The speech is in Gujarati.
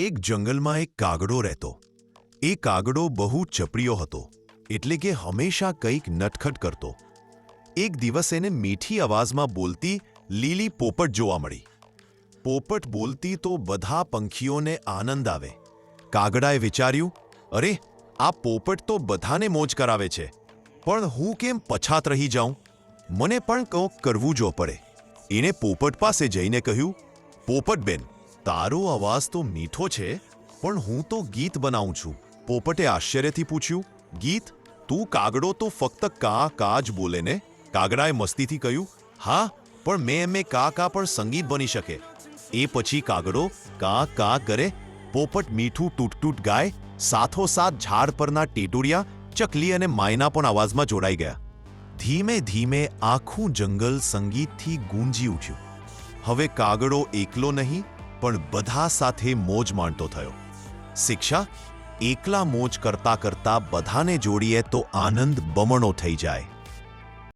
એક જંગલમાં એક કાગડો રહેતો. એ કાગડો બહુ ચપડીયો હતો, એટલે કે હંમેશા કંઈક નટખટ કરતો. એક દિવસ એને મીઠી અવાજમાં બોલતી લીલી પોપટ જોવા મળી. પોપટ બોલતી તો બધા પંખીઓને આનંદ આવે. કાગડાએ વિચાર્યું, અરે, આ પોપટ તો બધાને મોજ કરાવે છે. પણ હું કેમ પછાત રહી જાઉં? મને પણ કંઈક કરવું જો પડે. એણે પોપટ પાસે જઈને કહ્યું, પોપટબેન તારો અવાજ તો મીઠો છે, પણ હું તો ગીત બનાવું છું. પોપટે આશ્ચર્યથી પૂછ્યું, ગીત? તું કાગડો તો ફક્ત કા કા જ બોલે ને? કાગડાએ મસ્તીથી કહ્યું, હા, પણ મેં એમ કા કા પણ સંગીત બની શકે. એ પછી કાગડો કા કા કરે, પોપટ મીઠું તૂટ તૂટ ગાય, સાથોસાથ ઝાડ પરના ટેટુરિયા, ચકલી અને માયના પણ અવાજમાં જોડાઈ ગયા. ધીમે ધીમે આખું જંગલ સંગીતથી ગુંજી ઉઠ્યું. હવે કાગડો એકલો નહીં પણ બધા સાથે મોજ માણતો થયો. શિક્ષા, એકલા મોજ કરતા કરતા બધાને જોડીએ તો આનંદ બમણો થઈ જાય.